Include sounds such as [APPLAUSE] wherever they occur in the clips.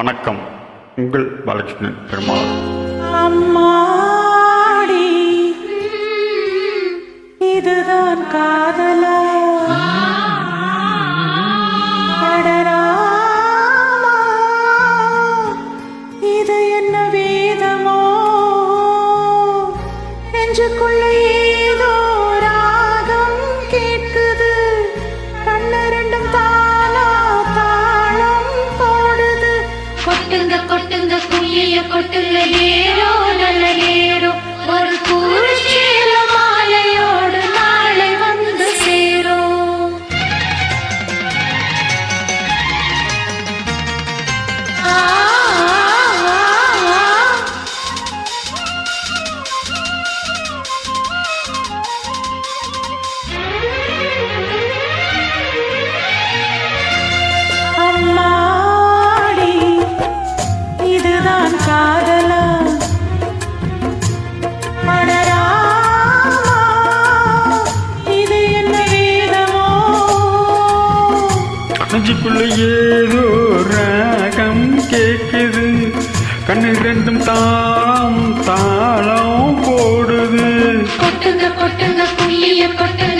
வணக்கம். உங்கள் பாலகிருஷ்ணன் பெருமாள். அம்மாடி இதுதான் காதலா? குயில கொட்டுங்க நேரோ நெஞ்சுக்குள்ள ஏதோ ராகம் கேக்குது கண்ணு ரெண்டும் தாம் தாளம் போடுது. கொட்டுங்க கொட்டுங்க புள்ளிய கொட்டுங்க.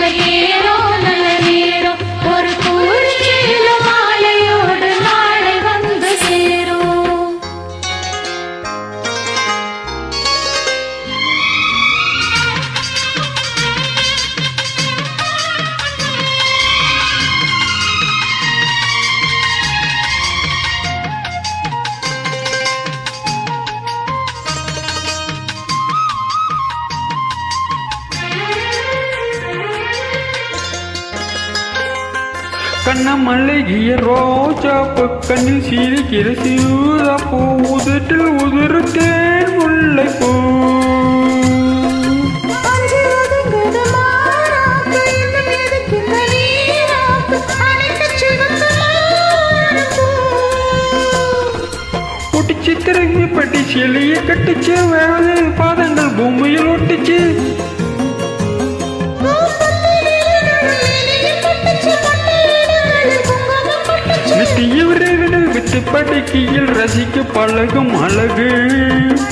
கண்ண மல்லிகிய ரோஜாப்பு கண்ணில் சிரிக்கிற சிவப்பு உதட்டில் உதிரு தேன் முல்லை பூ அஞ்சு ஒதுங்குது மாறாப்பு, இன்னும் எதுக்கு இந்த வீராப்பு? அனைத்து சிவப்பு மாறாப்பு. ஒட்டிச்சு திறங்கி பட்டி சிலைய கட்டிச்சு வேறு பாதங்கள் பூமியில் ஒட்டிச்சு நித்திய விரைவில் விட்டு படுக்கையில் ரசிக்க பழகும் அழகு.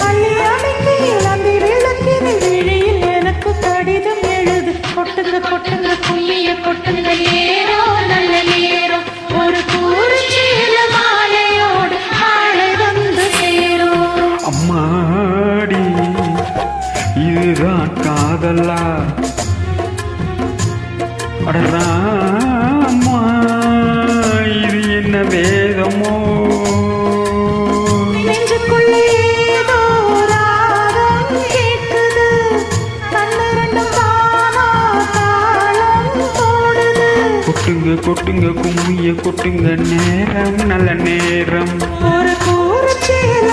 கல்யாணிக்கு இளம்பி விளக்கினில் எனக்கு கடிதம் எழுது கொட்டுங்க கொட்டுங்க கொட்டுங்க நல்ல ஒரு மாலையோடு வந்து சேரும் அம்மாடி இதுதான் காதலா. தாளம் போடுது. கொட்டுங்க கொட்டுங்க கும்மிய கொட்டுங்க. நேரம் நல்ல நேரம். ஒரு கூறுச்சேல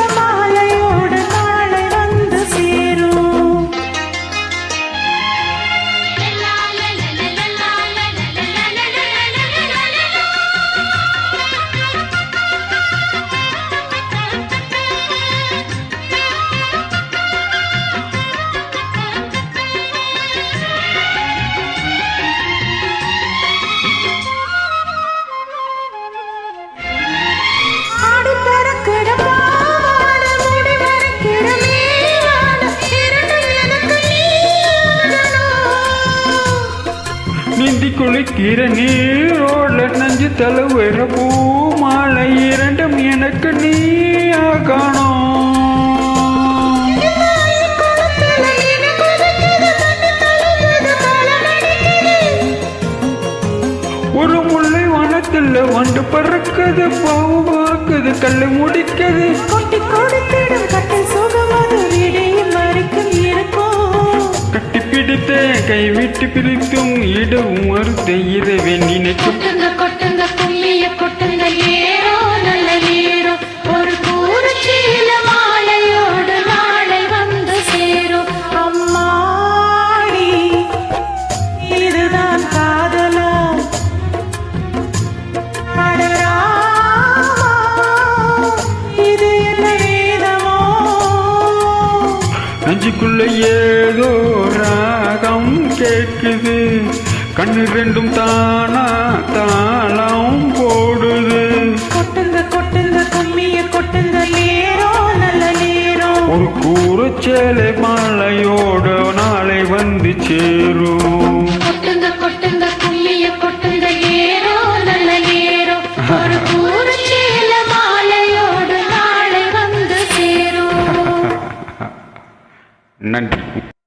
நீந்தி நீரோட நஞ்சு தலைவர பூ மாலை இரண்டும் எனக்கு நீ ஆகணும் ஒரு முல்லை வனத்தில் வண்டு பறக்குது பாவு பார்க்குது கல்லு முடிக்குது. கொட்டி கொடுத்திடும் கட்டில் சுகமது விடியும் பிடித்தேன் கை விட்டு பிரித்தும் இடவும் மறுத்த இரவே நினைக்கும். கொட்டுங்க கொட்டுங்க கேட்குது கண்ணு ரெண்டும் தானா தானாவும் போடுது. கொட்டுங்க கொட்டுங்க கும்மிய கொட்டுங்க. நேரோ நல்ல நேரோ. ஒரு கூறச்சேலை மாலையோட நாளை வந்து சேரும். கொட்டுங்க கொட்டுங்க கும்மிய கொட்டுங்க. நேரோ நல்ல நேரோ. ஒரு கூறச்சேலை மாலையோட நாளை வந்து சேரும். [LAUGHS] நன்றி.